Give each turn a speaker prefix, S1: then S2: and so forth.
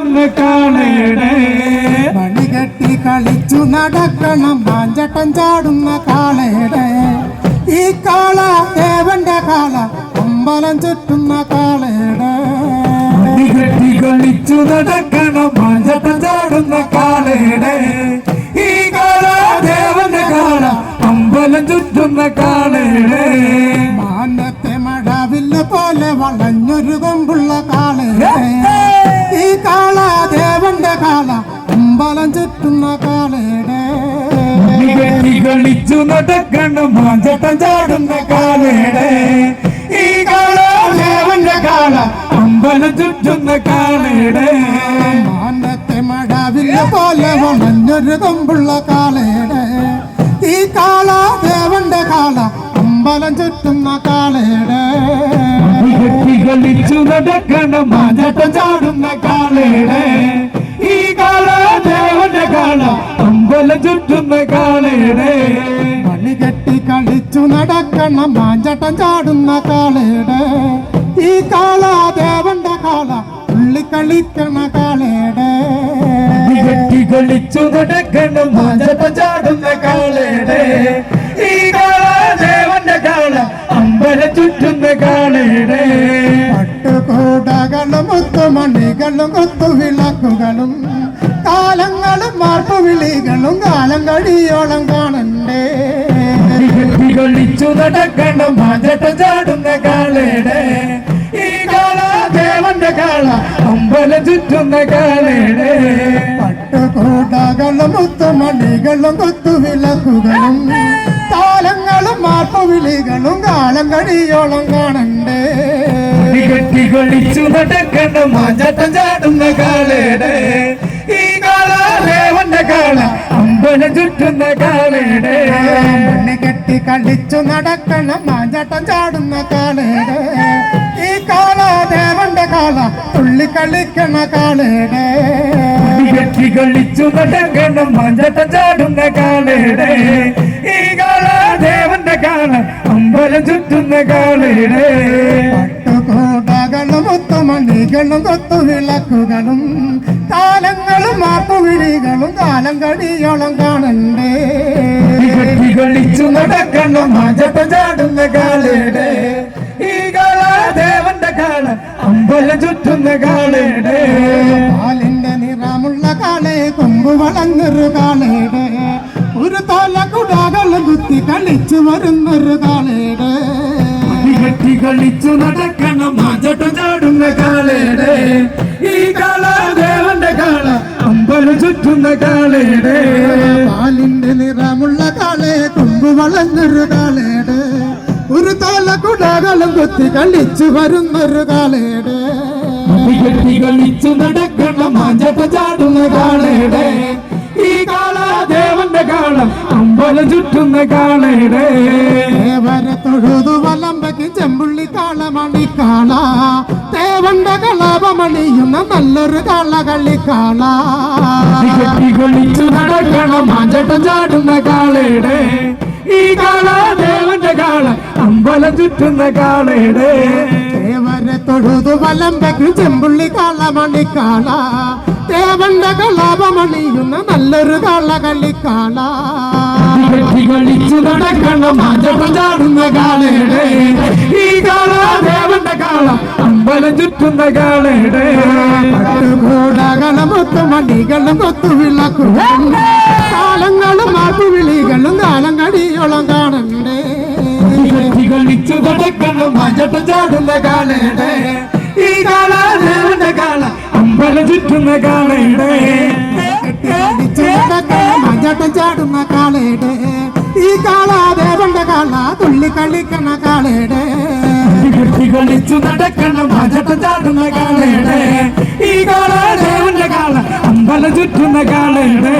S1: കാളയുടെ
S2: മണികെട്ടി കളിച്ചു നടക്കണം മാഞ്ചട്ടം ചാടുന്ന കാളയുടെ. ഈ കാള ദേവന്റെ കാള അമ്പലം ചുറ്റുന്ന കാളയുടെ.
S1: മണികെട്ടി കളിച്ചു നടക്കണം മാഞ്ചട്ടം ചാടുന്ന കാളയുടെ. ഈ കാള ദേവന്റെ കാള അമ്പലം ചുറ്റുന്ന കാളയുടെ.
S2: മാനത്തെ മഴവില്ല പോലെ വളഞ്ഞൊരു കൊമ്പുള്ള കാളയുടെ. കാള ദേവന്റെ കാള അമ്പലം ചുറ്റുന്ന കാളയുടെ.
S1: കളിച്ചു നടക്കണം മാഞ്ചട്ടം ചാടുന്ന കാളയുടെ. ഈ കാള ദേവന്റെ കാള അമ്പലം ചുറ്റുന്ന കാളയുടെ.
S2: മാനത്തെ മഴവില്ല പോലെ വളഞ്ഞൊരു കൊമ്പുള്ള കാളയുടെ. ഈ കാള ദേവന്റെ കാള അമ്പലം ചുറ്റുന്ന കാളയുടെ.
S1: കളിച്ചു നടക്കണം മാഞ്ചട്ടം ചാടുന്ന കാളയുടെ. ഈ കാള ദേവന്റെ കാള അമ്പലം ചുറ്റുന്ന കാളയുടെ.
S2: മണി കെട്ടി കളിച്ചു നടക്കണം മാഞ്ചട്ടം ചാടുന്ന കാളയുടെ. ഈ കാള ദേവന്റെ കാള ഉള്ളി കളിക്കണ കാളയുടെ.
S1: കെട്ടി കളിച്ചു നടക്കണം മാഞ്ചട്ടം ചാടുന്ന കാളയുടെ. കാളയുടെ.
S2: പട്ടുകൂടകളും മുത്തുമണികളും കൊത്തുവിളക്കുകളും കാലങ്ങളും മാർപ്പുവിളികളും കാലം കഴിയോളം കാണണ്ടേ.
S1: കളിച്ചു നടക്കണം മാജട്ട ചാടുന്ന കാളയുടെ. ഈ കാള ദേവന്റെ കാള അമ്പലം ചുറ്റുന്ന കാളയുടെ.
S2: പട്ടുകൂടകളും മുത്തുമണികളും കൊത്തുവിളക്കുകളും മാർപ്പുവിളികളും കാലം കടിയോളം കാണണ്ടേ.
S1: കെട്ടി കളിച്ചു നടക്കണം മാഞ്ചട്ടം ചാടുന്ന കാളയുടെ ഈ കാള ദേവന്റെ കാള അമ്പന ചുറ്റുന്ന കാളയുടെ
S2: മണ്ണ് കെട്ടി കളിച്ചു നടക്കണം മാഞ്ചട്ടം ചാടുന്ന കാളയുടെ ഈ കാള ദേവന്റെ കാള തുള്ളി കളിക്കണ കാളയുടെ
S1: കെട്ടി കളിച്ചു നടക്കണം മാഞ്ചട്ടം ചാടുന്ന കാളയുടെ ഈ കാള ദേവന്റെ കാൾ അമ്പലം ചുറ്റുന്ന കാളയുടെ.
S2: പട്ടുകൂടകളും മുത്തുമണികളും കൊത്തുവിളക്കുകളും കാലങ്ങളും മാപ്പുവിളികളും കാലം കടിയോളം കാണണ്ടേ.
S1: കളിച്ചു നടക്കണം മാഞ്ചട്ടം ചാടുന്ന കാളയുടെ. ഈ കാള ദേവന്റെ കാൾ അമ്പലം ചുറ്റുന്ന കാളയുടെ.
S2: കാലിന്റെ നിറമുള്ള കാളെ കൊമ്പ് വളഞ്ഞൊരു കാളയുടെ. ഒരു തോല കുടാകളും കുത്തി കളിച്ചു വരുന്നൊരു കാളയുടെ
S1: കെട്ടി കളിച്ചു നടക്കണം മാജട്ട് ചാടുന്ന കാളയുടെ ഈ കാള ദേവന്റെ കാള അമ്പല ചുറ്റുന്ന കാളയുടെ
S2: പാലിന്റെ നിറമുള്ള കാളെ കൊമ്പ് വളഞ്ഞൊരു കാളയുടെ ഒരു തോല കുടകളും കൊത്തി കളിച്ചു വരുന്നൊരു കാളയുടെ
S1: കെട്ടി കളിച്ചു നടക്കണം മാഞ്ചട്ടം ചാടുന്ന കാളയുടെ ചുറ്റുന്ന കാളയുടെ.
S2: ദേവര തൊഴുതു വലമ്പക്ക് ചെമ്പുള്ളി കാളമണി കാള. ദേവന്റെ കളാപമണിയുന്ന നല്ലൊരു കാള കളിക്കാള
S1: കെട്ടി കളിച്ചു നടക്കണം മാഞ്ചട്ടം ചാടുന്ന കാളയുടെ. ഈ കാള ദേവന്റെ കാള അമ്പലം ചുറ്റുന്ന കാളയുടെ.
S2: ദേവരെ തൊഴുതു വലമ്പക്ക് ചെമ്പുള്ളി കാളമണി കാള. ദേവന്റെ കളാപമണിയുന്ന നല്ലൊരു കാള കളിക്കാള
S1: കെട്ടി കളിച്ചു നടക്കണം. മാഞ്ചട്ടം ചാടുന്ന കാളയുടെ ഈ കാള ദേവന്റെ കാള അമ്പലം ചുറ്റുന്ന കാളയുടെ
S2: പട്ടുകൂടകളും മുത്തുമണികളും കൊത്തുവിളക്കുകളും കാലങ്ങളും മാപ്പുവിളികളും കാലം കടിയോളം കാണണ്ടേ.
S1: കെട്ടി കളിച്ചു നടക്കണം. മാഞ്ചട്ടം ചാടുന്ന കാളയുടെ ഈ കാള ദേവന്റെ കാള അമ്പലം ചുറ്റുന്ന കാളയുടെ
S2: ചാടുന്ന കളിക്കണ കാളയുടെ
S1: കെട്ടി കളിച്ചു നടക്കണം മാഞ്ചട്ടം ചാടുന്ന കാളയുടെ ഈ കാള ദേവന്റെ കാള അമ്പല ചുറ്റുന്ന കാളയുടെ